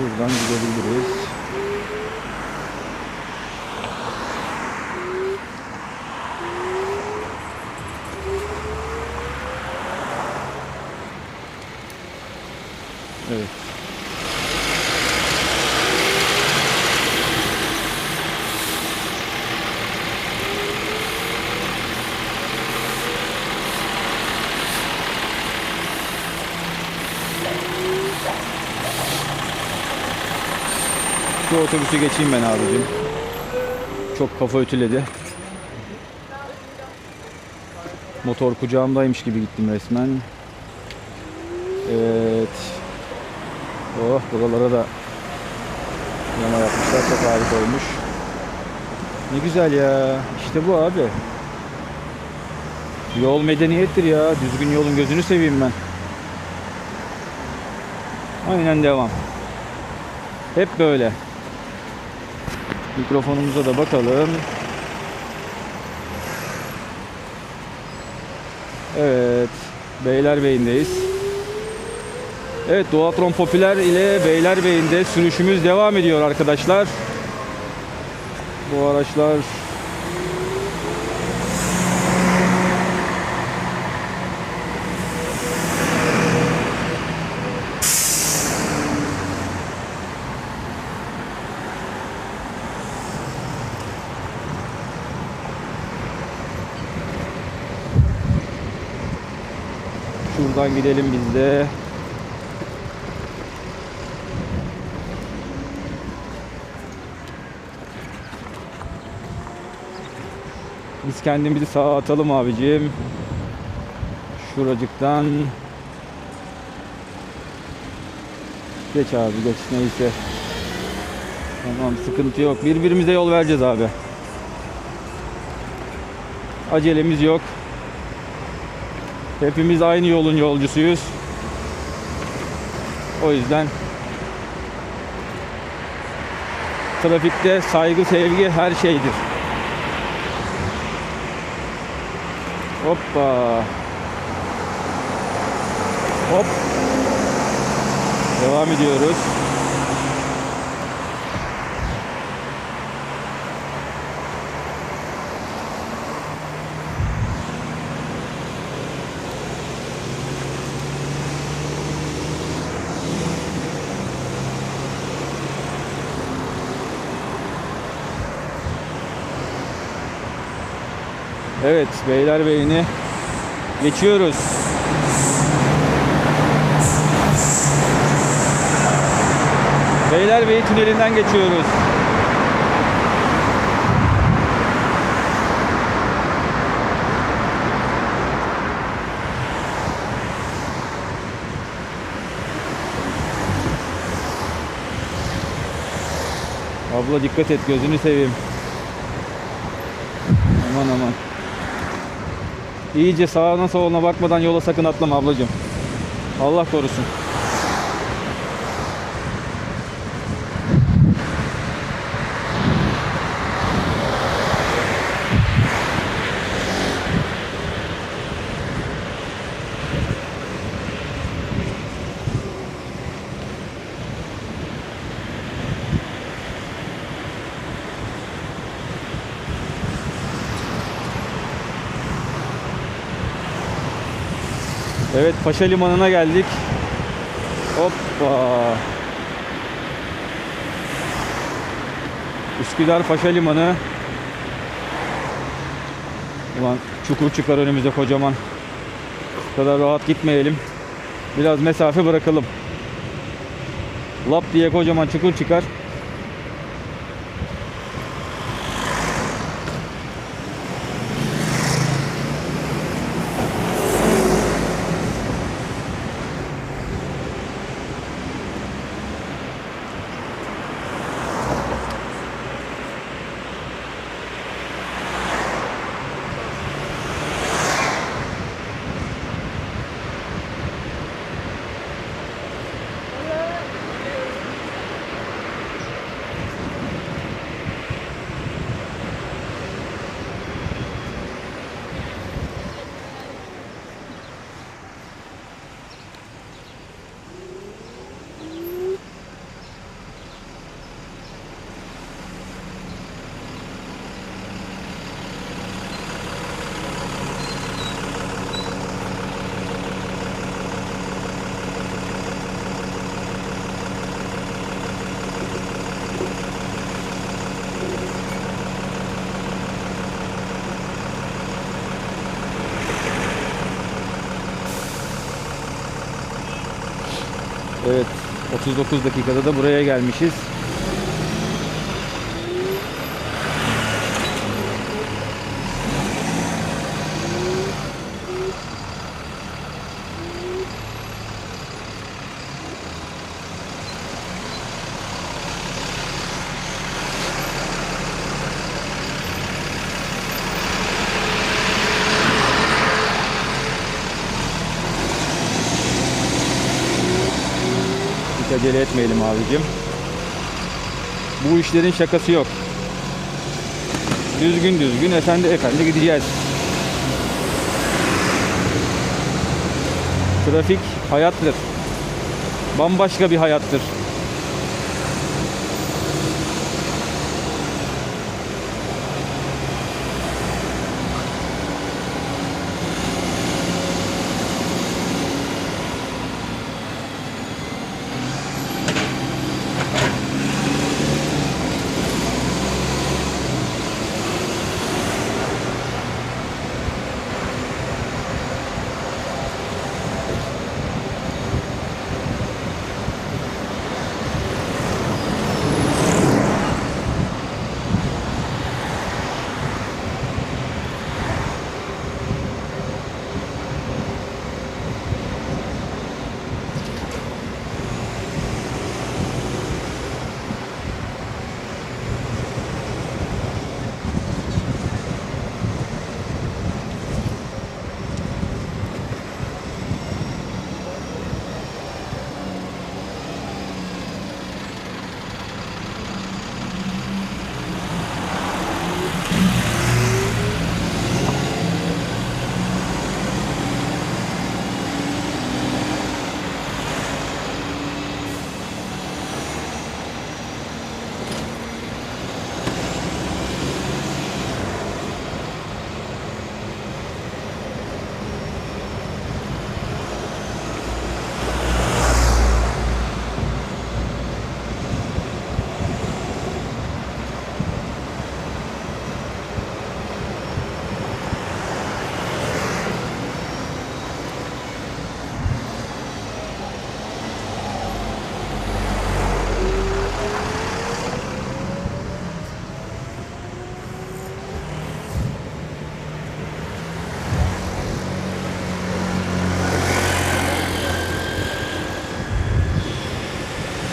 Şuradan gidebiliriz. Şu otobüsü geçeyim ben abicim. Çok kafa ötüledi. Motor kucağımdaymış gibi gittim resmen. Evet. Oh buralara da yama yapmışlar. Çok harika olmuş. Ne güzel ya. İşte bu abi. Yol medeniyettir ya. Düzgün yolun gözünü seveyim ben. Aynen devam. Hep böyle. Mikrofonumuza da bakalım. Evet. Beylerbeyi'ndeyiz. Evet Doğatron Popüler ile Beylerbeyi'nde sürüşümüz devam ediyor arkadaşlar. Bu araçlar şuradan gidelim biz de. Biz kendimizi sağa atalım abicim. Şuracıktan. Geç abi geç neyse. Tamam sıkıntı yok. Birbirimize yol vereceğiz abi. Acelemiz yok. Hepimiz aynı yolun yolcusuyuz. O yüzden trafikte saygı, sevgi her şeydir. Hoppa. Hop. Devam ediyoruz. Evet, Beylerbeyi'ni geçiyoruz. Beylerbeyi tünelinden geçiyoruz. Abla dikkat et gözünü seveyim. Aman aman. İyice sağına soluna bakmadan yola sakın atlama ablacığım. Allah korusun. Evet Paşa Limanı'na geldik. Hoppa. Üsküdar Paşa Limanı. Ulan çukur çıkar önümüze kocaman. Bu kadar rahat gitmeyelim. Biraz mesafe bırakalım. Lap diye kocaman çukur çıkar. Evet 39 dakikada da buraya gelmişiz. Acele etmeyelim abicim. Bu işlerin şakası yok. Düzgün düzgün efendi efendi gideceğiz. Trafik hayattır. Bambaşka bir hayattır.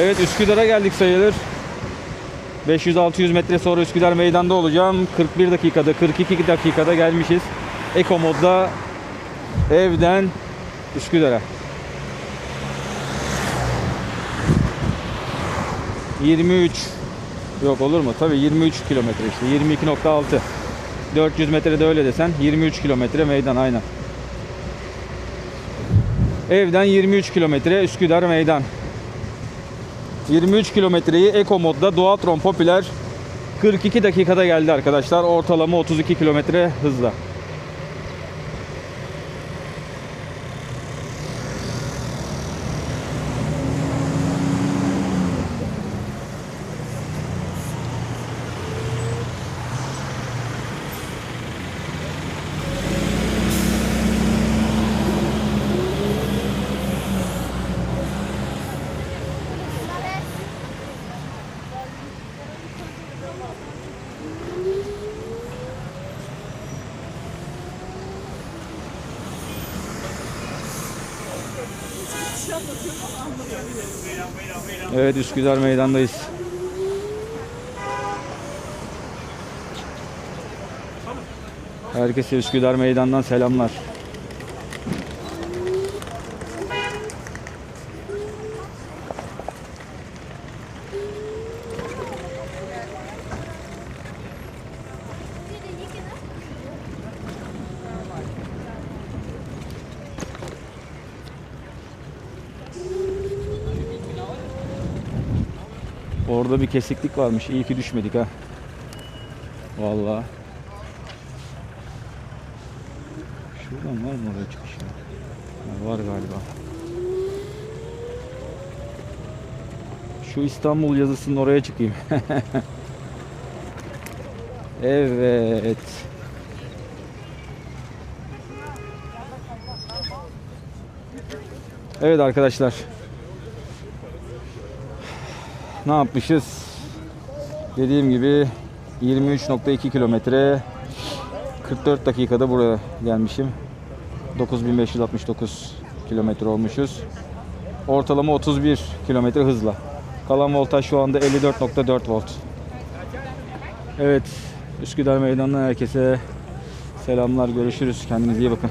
Evet Üsküdar'a geldik sayılır. 500-600 metre sonra Üsküdar meydanda olacağım. 41 dakikada, 42 dakikada gelmişiz. Eko modda evden Üsküdar'a. 23 yok olur mu? Tabii 23 kilometre işte. 22.6 400 metrede öyle desen 23 kilometre meydan aynen. Evden 23 kilometre Üsküdar meydan. 23 kilometreyi Eko modda Dualtron Popüler 42 dakikada geldi arkadaşlar. Ortalama 32 kilometre hızla. Evet Üsküdar meydandayız. Herkese Üsküdar meydandan selamlar. Orada bir kesiklik varmış. İyi ki düşmedik ha. Vallahi. Şuradan var mı oraya çıkış? ya? Var galiba. Şu İstanbul yazısının oraya çıkayım. evet. Evet arkadaşlar. Ne yapmışız? Dediğim gibi 23.2 kilometre 44 dakikada buraya gelmişim. 9569 kilometre olmuşuz. Ortalama 31 kilometre hızla. Kalan voltaj şu anda 54.4 volt. Evet, Üsküdar Meydanı'ndan herkese selamlar, görüşürüz. Kendinize iyi bakın.